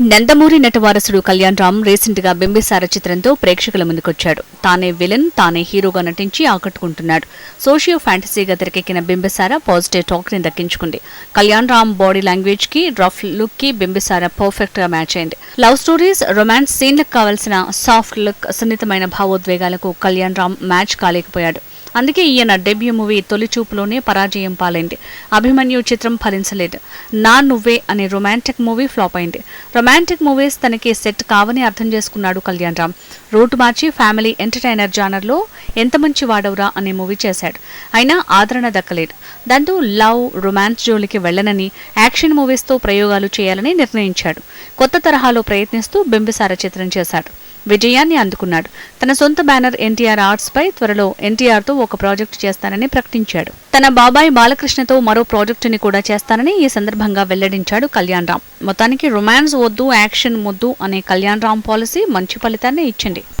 నందమూరి నటవారసుడు కళ్యాణ్ రామ్ రీసెంట్గా బింబిసార చిత్రంతో ప్రేక్షకుల ముందుకొచ్చాడు. తానే విలన్ తానే హీరోగా నటించి ఆకట్టుకుంటున్నాడు. సోషియో ఫ్యాంటసీగా తెరకెక్కిన బింబిసార పాజిటివ్ టాక్ని దక్కించుకుంది. కళ్యాణ్ రామ్ బాడీ లాంగ్వేజ్కి రఫ్ లుక్కి బింబిసార పర్ఫెక్ట్గా మ్యాచ్ అయింది. లవ్ స్టోరీస్ రొమాన్స్ సీన్లకు కావలసిన సాఫ్ట్ లుక్ సున్నితమైన భావోద్వేగాలకు కళ్యాణ్ రామ్ మ్యాచ్ కాలేకపోయాడు. అందుకే ఈయన డెబ్యూ మూవీ తొలి చూపులోనే పరాజయం పాలైంది. అభిమన్యు చిత్రం ఫలించలేదు. నా నువ్వే అనే రొమాంటిక్ మూవీ ఫ్లాప్ అయింది. రొమాంటిక్ మూవీస్ తనకి సెట్ కావని అర్థం చేసుకున్నాడు కళ్యాణ్ రామ్. రూట్ మార్చి ఫ్యామిలీ ఎంటర్టైనర్ జానర్లో ఎంత మంచి వాడవురా అనే మూవీ చేశాడు. అయినా ఆదరణ దక్కలేదు. దాంతో లవ్ రొమాన్స్ జోలికి వెళ్ళనని యాక్షన్ మూవీస్తో ప్రయోగాలు చేయాలని నిర్ణయించాడు. కొత్త తరహాలో ప్రయత్నిస్తూ బింబిసార చిత్రం చేశాడు. విజయాన్ని అందుకున్నాడు. తన సొంత బ్యానర్ ఎన్టీఆర్ ఆర్ట్స్ పై త్వరలో ఎన్టీఆర్తో ఒక ప్రాజెక్ట్ చేస్తానని ప్రకటించాడు. తన బాబాయ్ బాలకృష్ణతో మరో ప్రాజెక్టుని కూడా చేస్తానని ఈ సందర్భంగా వెల్లడించాడు కళ్యాణ్ రామ్. మొత్తానికి రొమాన్స్ వద్దు యాక్షన్ వద్దు అనే కళ్యాణ్ రామ్ పాలసీ మంచి ఫలితాన్ని ఇచ్చింది.